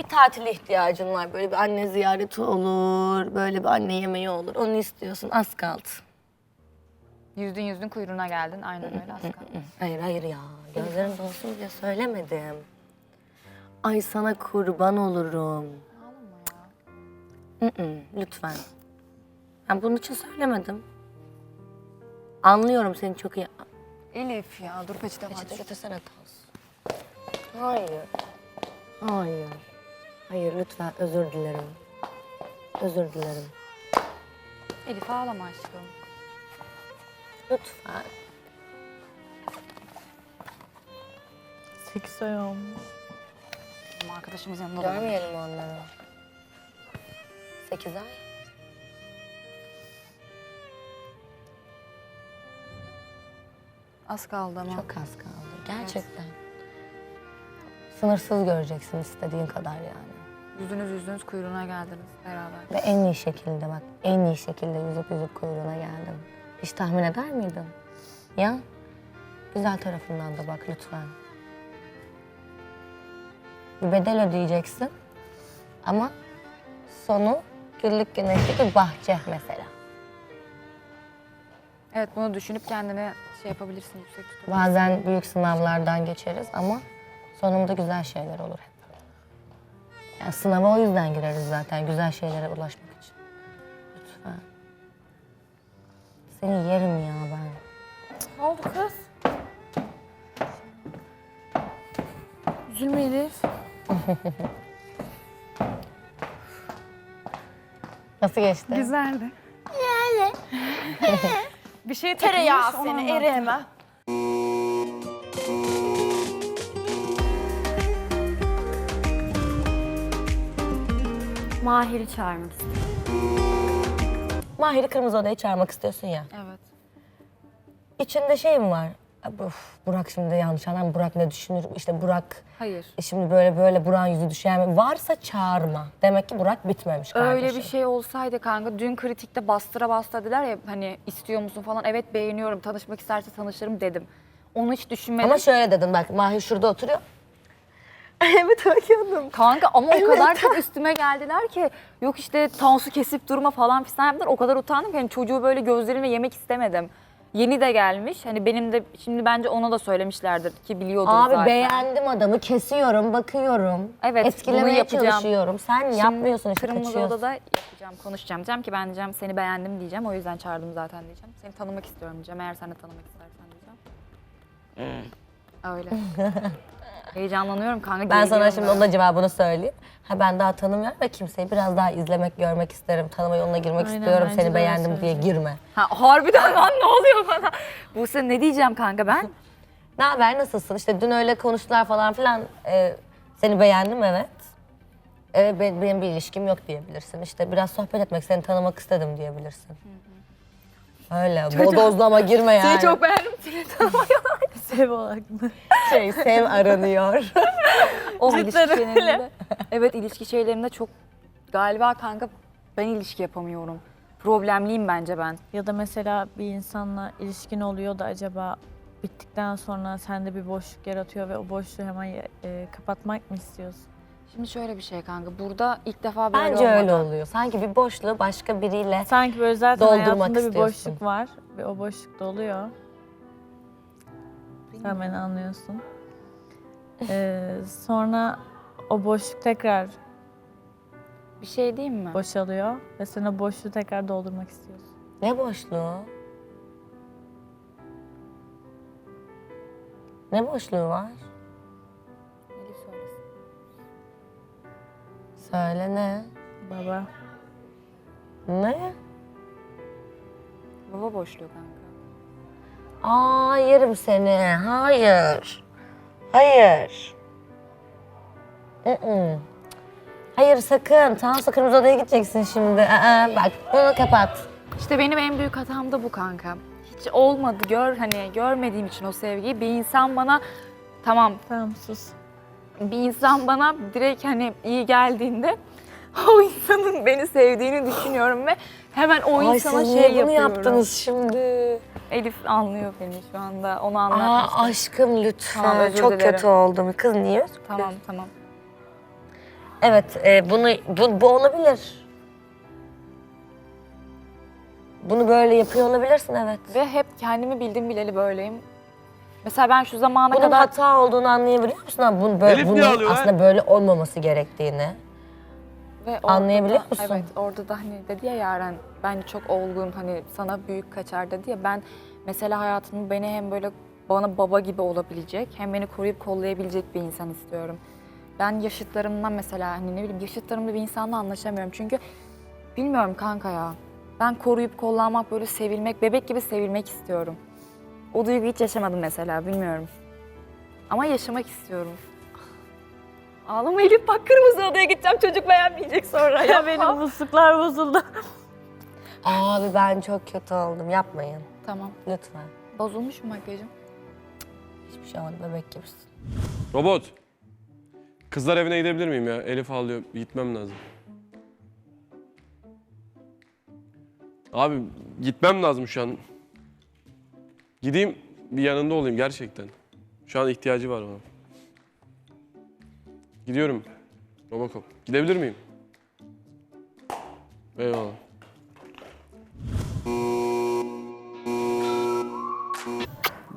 bir tatile ihtiyacın var. Böyle bir anne ziyareti olur, böyle bir anne yemeği olur. Onu istiyorsun. Az kaldı. Yüzdün yüzdün kuyruğuna geldin. Aynen öyle az kaldı. Hayır hayır ya. Gözlerim dolsun diye söylemedim. Ay sana kurban olurum. Mm-mm, lütfen. Ben bunun için söylemedim. Anlıyorum seni çok iyi. Elif ya dur peçete var. Peçete getirsene Taz. Hayır. Hayır. Hayır lütfen özür dilerim. Özür dilerim. Elif ağlama aşkım. Lütfen. Sekiz ay olmuş. Bizim arkadaşımız yanında olalım. Görmeyelim onları. Sekiz ay. Az kaldı ama. Çok az kaldı. Gerçekten. Sınırsız göreceksin istediğin kadar yani. Yüzdünüz yüzdünüz kuyruğuna geldiniz beraber. Ve en iyi şekilde bak, en iyi şekilde yüzüp yüzüp kuyruğuna geldim. Hiç tahmin eder miydin? Ya? Güzel tarafından da bak lütfen. Bir bedel ödeyeceksin. Ama sonu güllük güneşli bir bahçe mesela. Evet bunu düşünüp kendine şey yapabilirsin yüksek tutup. Bazen büyük sınavlardan geçeriz ama sonunda güzel şeyler olur hep. Yani sınava o yüzden gireriz zaten, güzel şeylere ulaşmak için. Lütfen. Seni yerim ya ben. Ne oldu kız? Üzülme Elif. Nasıl geçti? Güzeldi. bir şey Tereyağı takılmış, onu seni anlat. Mahir'i çağırmak istedim. Mahir'i kırmızı odaya çağırmak istiyorsun ya. Evet. İçinde şey mi var? Of, Burak şimdi yanlış anlar Burak ne düşünür? İşte Burak Hayır. e şimdi böyle böyle Burak'ın yüzü düşer mi? Varsa çağırma. Demek ki Burak bitmemiş kardeşim. Öyle bir şey olsaydı kanka dün kritikte bastıra bastıra dediler ya hani istiyor musun falan evet beğeniyorum tanışmak isterse tanışırım dedim. Onu hiç düşünmedim. Ama şöyle dedim bak Mahir şurada oturuyor. evet bakıyordum. Kanka ama o kadar çok üstüme geldiler ki yok işte Tansu kesip durma falan filan yaptılar. O kadar utandım ki hani çocuğu böyle gözlerimle yemek istemedim. Yeni de gelmiş. Hani benim de şimdi bence ona da söylemişlerdir ki biliyordur Abi zaten. beğendim adamı kesiyorum, bakıyorum. Evet, bunu Etkilemeye yapacağım. çalışıyorum. Sen Şimdi yapmıyorsun işte Kırmızı kaçıyorsun. Oda'da yapacağım, konuşacağım. Diyeceğim ki ben diyeceğim seni beğendim diyeceğim. O yüzden çağırdım zaten diyeceğim. Seni tanımak istiyorum diyeceğim. Eğer sen de tanımak istersen diyeceğim. Öyle. Heyecanlanıyorum kanka. Ben sana şimdi onun da cevabını söyleyeyim. Ha ben daha tanımıyorum ve kimseyi biraz daha izlemek, görmek isterim. Tanıma yoluna girmek Aynen, istiyorum. bence de Seni öyle beğendim diye girme. Ha, harbiden lan ne oluyor bana? Buse ne diyeceğim kanka ben? Ne haber, nasılsın? İşte dün öyle konuştular falan filan. Ee, seni beğendim evet. Evet benim, benim bir ilişkim yok diyebilirsin. İşte biraz sohbet etmek, seni tanımak istedim diyebilirsin. Öyle bodozlama girme yani. Seni çok beğendim. Seni tanımıyorum. Sev olarak mı? şey, sev aranıyor. O ilişki şeylerinde. Evet ilişki şeylerinde çok galiba kanka ben ilişki yapamıyorum. Problemliyim bence ben. Ya da mesela bir insanla ilişkin oluyor da acaba bittikten sonra sende bir boşluk yaratıyor ve o boşluğu hemen e, kapatmak mı istiyorsun? Şimdi şöyle bir şey kanka. Burada ilk defa böyle Bence öyle olmadı. oluyor. Sanki bir boşluğu başka biriyle Sanki böyle zaten Doldurmak hayatında bir istiyorsun. boşluk var ve o boşluk doluyor. Sen beni anlıyorsun. Ee, sonra o boşluk tekrar Bir şey diyeyim mi? boşalıyor ve sen o boşluğu tekrar doldurmak istiyorsun. Ne boşluğu? Ne boşluğu var? Elif söylesin. Söyle ne? Baba. Ne? Baba boşluğu kanka. Aa yerim seni. Hayır. Hayır. Mm-mm. Hayır sakın. Tansu Kırmızı Oda'ya gideceksin şimdi. Aa, bak bunu kapat. İşte benim en büyük hatam da bu kanka. Hiç olmadı gör hani görmediğim için o sevgiyi bir insan bana tamam Tamam sus. bir insan bana direkt hani iyi geldiğinde o insanın beni sevdiğini düşünüyorum ve hemen o Ay insana siz şey niye bunu yapıyorum. yaptınız şimdi? Elif anlıyor beni şu anda onu Aa anlatmıştım. aşkım lütfen. Tamam, özür Çok dilerim. kötü oldum. Kız niye? Tamam tamam. Evet, e, bunu bu, bu olabilir. Bunu böyle yapıyor olabilirsin evet. Ve hep kendimi bildim bileli böyleyim. Mesela ben şu zamana Bunun kadar hata olduğunu anlayabiliyor musun? Ama bunun böyle, Elif niye bunun ağlıyor aslında böyle olmaması gerektiğini. Ve orada Anlayabiliyor da- musun? Evet orada da hani dedi ya Yaren ben çok olgun hani sana büyük kaçar dedi ya ben mesela hayatımda beni hem böyle bana baba gibi olabilecek hem beni koruyup kollayabilecek bir insan istiyorum. Ben yaşıtlarımdan mesela hani ne bileyim yaşıtlarımla bir insanla anlaşamıyorum çünkü bilmiyorum kanka ya. Ben koruyup kollanmak böyle sevilmek bebek gibi sevilmek istiyorum. O duyguyu hiç yaşamadım mesela bilmiyorum. Ama yaşamak istiyorum. Ağlama Elif bak kırmızı odaya gideceğim çocuk beğenmeyecek sonra. Ya benim musluklar bozuldu. Abi ben çok kötü oldum. Yapmayın. Tamam. Lütfen. Bozulmuş mu makyajım? Hiçbir şey olmadı. Bebek gibisin. Robot. Kızlar evine gidebilir miyim ya? Elif ağlıyor. Gitmem lazım. Abi gitmem lazım şu an. Gideyim bir yanında olayım gerçekten. Şu an ihtiyacı var bana. Gidiyorum. Robocop. Gidebilir miyim? Eyvallah.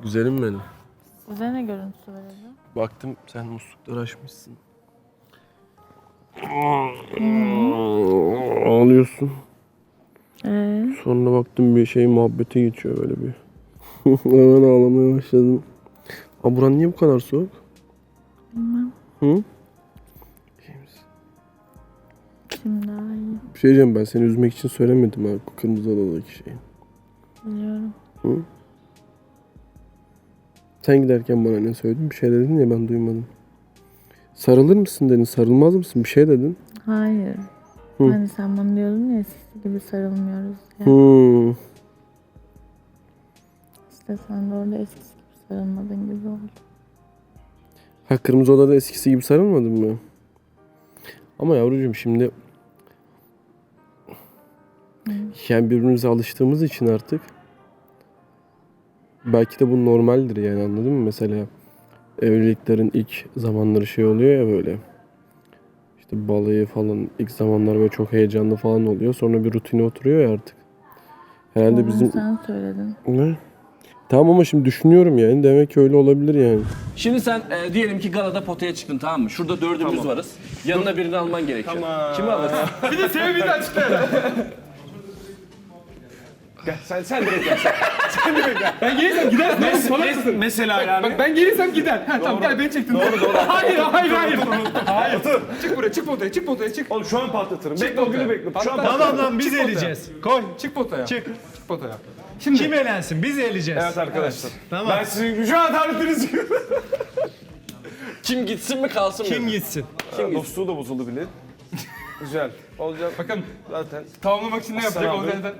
Güzelim benim. Size ne görüntüsü vereceğim? Baktım sen muslukları açmışsın. Ağlıyorsun. Ee, Sonra baktım bir şey muhabbete geçiyor böyle bir. Hemen ağlamaya başladım. Aa buran niye bu kadar soğuk? bilmem. Hı? Kim daha iyi Bir şey diyeceğim ben seni üzmek için söylemedim ha. Kırmızı odadaki şeyi. biliyorum. Sen giderken bana ne söyledin? Bir şey dedin ya ben duymadım. Sarılır mısın dedin, sarılmaz mısın? Bir şey dedin. Hayır. Hı. Hani sen bana diyordun ya eskisi gibi sarılmıyoruz ya. Hmm. İşte sen de orada eskisi gibi sarılmadın gibi oldu. Ha kırmızı odada eskisi gibi sarılmadın mı? Ama yavrucuğum şimdi yani birbirimize alıştığımız için artık belki de bu normaldir yani anladın mı? Mesela evliliklerin ilk zamanları şey oluyor ya böyle işte balayı falan ilk zamanlar böyle çok heyecanlı falan oluyor. Sonra bir rutine oturuyor ya artık. Herhalde Onu bizim... sen söyledin. Ne? Tamam ama şimdi düşünüyorum yani demek ki öyle olabilir yani. Şimdi sen e, diyelim ki galada potaya çıktın tamam mı? Şurada dördümüz varız. Yanına birini alman gerekiyor. Tamam. Kimi alırsın? Bir de sebebi de açıkla. Gel sen, sen direkt gel. Sen. Ben gelirsem gider. Mes- mısın? mesela yani. Bak ben gelirsem gider. Ha, tamam gel beni çektin. Doğru doğru. Hayır hayır hayır. hayır. Çık buraya çık potaya çık potaya çık. Oğlum şu an patlatırım. Çık Bekle o günü bekle. Şu an Patlat. patlatırım. Tamam lan biz eleyeceğiz. Koy. Çık potaya. Çık. Çık potaya. Şimdi Kim elensin? Biz eleyeceğiz. Evet arkadaşlar. Tamam. Ben sizin şu an tarifinizi Kim gitsin mi kalsın mı? Kim gitsin? Dostluğu da bozuldu bile. Güzel. Olacak bakın zaten. tamamlamak için ne yapacak o zaten.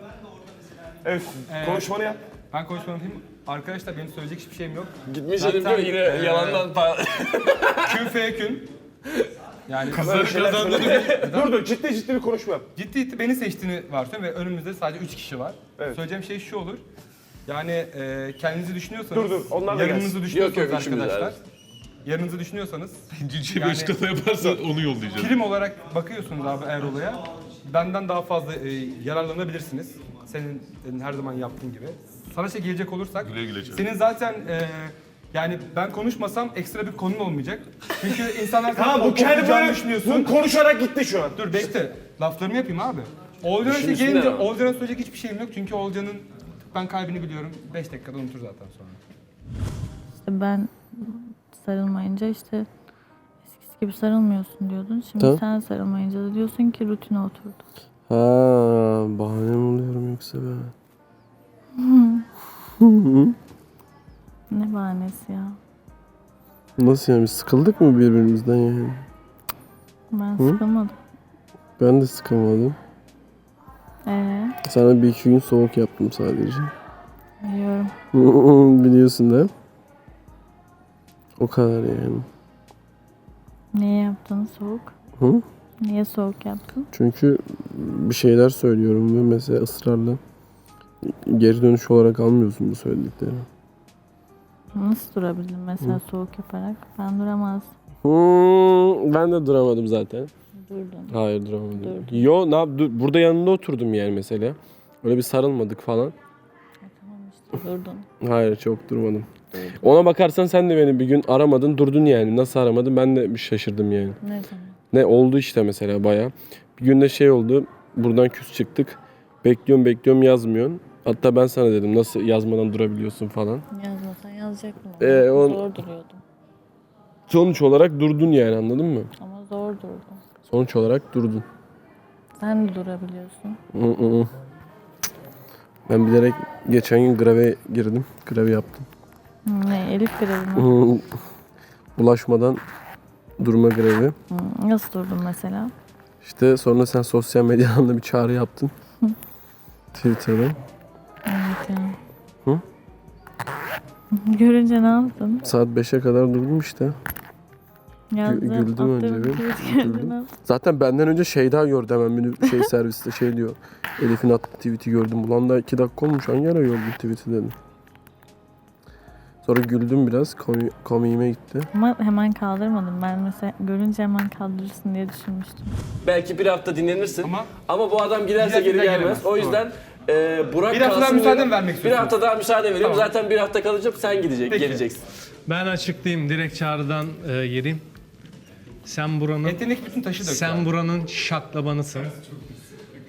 Evet. Ee, Konuşmanı yap. Ben konuşmamı yapayım. Arkadaşlar benim söyleyecek hiçbir şeyim yok. Gitmiş elim diyor yine e, yalandan pa- Kün fe kün. Yani Böyle şeyler söyle. dur dur ciddi ciddi bir konuşma yap. ciddi ciddi beni seçtiğini varsayıyorum ve önümüzde sadece 3 kişi var. Evet. Söyleyeceğim şey şu olur. Yani e, kendinizi düşünüyorsanız, Dur, dur, onlar da yarınınızı gelsin. düşünüyorsanız Yok, yok, üçümüz, arkadaşlar. Yarınınızı düşünüyorsanız Gülce Yani- açıklama yaparsan onu yollayacağım. prim olarak bakıyorsunuz abi eğer olaya. Benden daha fazla e, yararlanabilirsiniz. Senin, senin her zaman yaptığın gibi. Sana şey gelecek olursak. Güle güle canım. Senin zaten e, yani ben konuşmasam ekstra bir konun olmayacak. Çünkü insanlar Tamam bu o- kendi böyle düşünüyorsun. bu konuşarak gitti şu an. Dur bekle. Laflarımı yapayım abi. Oğulcan'a şey Düşünsün gelince ama. Oğulcan'a söyleyecek hiçbir şeyim yok. Çünkü Oğulcan'ın ben kalbini biliyorum. 5 dakikada unutur zaten sonra. İşte ben sarılmayınca işte eskisi gibi sarılmıyorsun diyordun. Şimdi Tamam. sen sarılmayınca da diyorsun ki rutine oturdu. Ha, bahane mi oluyorum yoksa ben? Ne bahanesi ya. Nasıl yani biz sıkıldık mı birbirimizden yani? Ben Hı? sıkılmadım. Ben de sıkılmadım. Ee, Sana bir iki gün soğuk yaptım sadece. biliyorum. Biliyorsun da. O kadar yani. Niye yaptın soğuk? Hı? Niye soğuk yaptın? Çünkü bir şeyler söylüyorum ve mesela ısrarla geri dönüş olarak almıyorsun bu söylediklerimi. Nasıl durabildin mesela soğuk yaparak? Ben duramazdım. Hmm, ben de duramadım zaten. Durdun. Hayır duramadım. Yo ne yap dur- burada yanında oturdum yani mesela. Öyle bir sarılmadık falan. Tamam işte durdun. Hayır çok durmadım. Ona bakarsan sen de beni bir gün aramadın durdun yani. Nasıl aramadın ben de bir şaşırdım yani. Ne zaman? Ne oldu işte mesela baya. Bir günde şey oldu. Buradan küs çıktık. Bekliyorum bekliyorum yazmıyorsun. Hatta ben sana dedim nasıl yazmadan durabiliyorsun falan. Yazmasan yazacak mı? Ee, on- Zor duruyordum. Sonuç olarak durdun yani anladın mı? Ama zor durdum. Sonuç olarak durdun. Sen de durabiliyorsun. Hı hı. Ben bilerek geçen gün greve girdim. Grev yaptım. Ne? Elif grevi mi? Bulaşmadan durma grevi. Hı, Nasıl durdun mesela? İşte sonra sen sosyal medyadan da bir çağrı yaptın. Twitter'dan. Evet ya. Hı? Görünce ne yaptın? Saat 5'e kadar durdum işte. Yazdın. güldüm önce bir, güldüm. Zaten benden önce Şeyda gördü hemen beni şey serviste şey diyor. Elif'in attığı tweet'i gördüm. Ulan da 2 dakika olmuş hangi ara gördün tweet'i dedim. Sonra güldüm biraz. Komi, komiğime gitti. Ama hemen kaldırmadım. Ben mesela görünce hemen kaldırırsın diye düşünmüştüm. Belki bir hafta dinlenirsin. Ama, Ama bu adam giderse geri gelmez. gelemez. O yüzden e, Burak Bir hafta daha kalsın müsaade dedim. mi vermek Bir istiyorsun? hafta daha müsaade veriyorum. Tamam. Zaten bir hafta kalınca sen gidecek, Peki. geleceksin. Ben açıklayayım direkt çağrıdan e, gireyim. Sen buranın Yetenek bütün taşı dök. sen buranın şaklabanısın.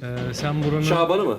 E, sen buranın Şaban'ı mı?